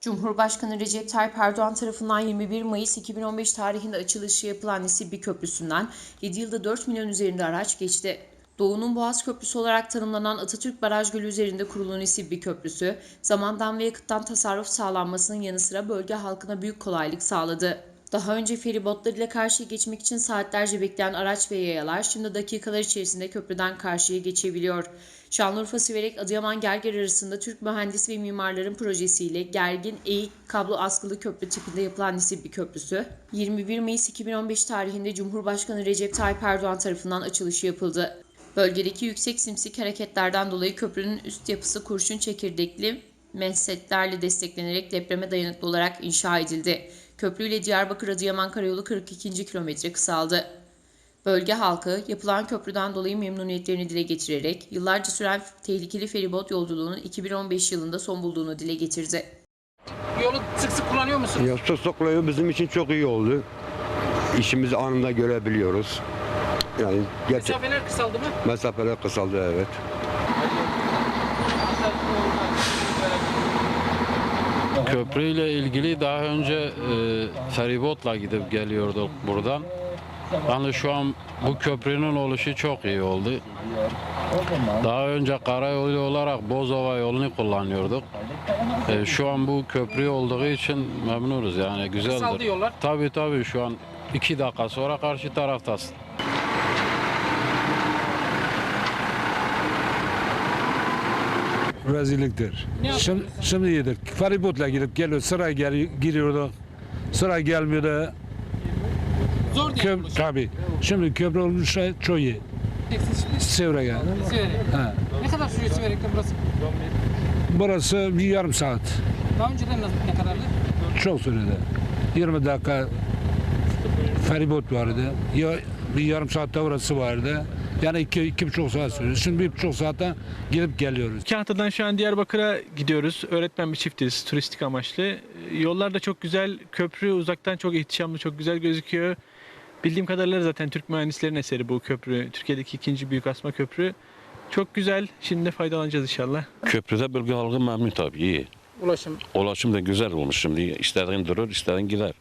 Cumhurbaşkanı Recep Tayyip Erdoğan tarafından 21 Mayıs 2015 tarihinde açılışı yapılan Nisibi Köprüsü'nden 7 yılda 4 milyon üzerinde araç geçti. Doğu'nun Boğaz Köprüsü olarak tanımlanan Atatürk Baraj Gölü üzerinde kurulan Nisibi Köprüsü, zamandan ve yakıttan tasarruf sağlanmasının yanı sıra bölge halkına büyük kolaylık sağladı. Daha önce feribotlar ile karşıya geçmek için saatlerce bekleyen araç ve yayalar şimdi dakikalar içerisinde köprüden karşıya geçebiliyor. Şanlıurfa Siverek Adıyaman Gerger arasında Türk mühendis ve mimarların projesiyle gergin eğik kablo askılı köprü tipinde yapılan Nisibi Köprüsü 21 Mayıs 2015 tarihinde Cumhurbaşkanı Recep Tayyip Erdoğan tarafından açılışı yapıldı. Bölgedeki yüksek simsik hareketlerden dolayı köprünün üst yapısı kurşun çekirdekli mensetlerle desteklenerek depreme dayanıklı olarak inşa edildi. Köprü ile Diyarbakır Adıyaman Karayolu 42. kilometre kısaldı. Bölge halkı yapılan köprüden dolayı memnuniyetlerini dile getirerek yıllarca süren tehlikeli feribot yolculuğunun 2015 yılında son bulduğunu dile getirdi. Yolu sık sık kullanıyor musun? Ya Sosoklu'yu bizim için çok iyi oldu. İşimizi anında görebiliyoruz. Yani gerçek Mesafeler kısaldı mı? mesafeler kısaldı evet. Köprüyle ilgili daha önce e, feribotla gidip geliyorduk buradan. Yani şu an bu köprünün oluşu çok iyi oldu. Daha önce karayolu olarak Bozova yolunu kullanıyorduk. E, şu an bu köprü olduğu için memnunuz yani güzeldir. Kısaldı yollar. Tabii tabii şu an iki dakika sonra karşı taraftasın. Rezilliktir. Şimdi, şimdi yedik. Feribotla gidip geliyor. Sıra gel, giriyorduk. Sıra gelmiyor da Zor diye köp tabi. Şimdi köprü olmuş şey çok iyi. Siverek. Ha. Ne kadar sürüyor Siverek'te burası? Burası bir yarım saat. Daha önceden ne kadardı? Çok sürede. 20 dakika feribot vardı. Ya bir yarım saatte orası vardı. Yani iki, iki buçuk saat sürüyor. Şimdi bir buçuk saatte gidip geliyoruz. İki haftadan şu an Diyarbakır'a gidiyoruz. Öğretmen bir çiftiz turistik amaçlı. Yollar da çok güzel. Köprü uzaktan çok ihtişamlı, çok güzel gözüküyor. Bildiğim kadarıyla zaten Türk mühendislerin eseri bu köprü. Türkiye'deki ikinci büyük asma köprü. Çok güzel. Şimdi de faydalanacağız inşallah. Köprüde bölge halkı memnun tabii iyi. Ulaşım. Ulaşım da güzel olmuş şimdi. İstediğin durur, istediğin gider.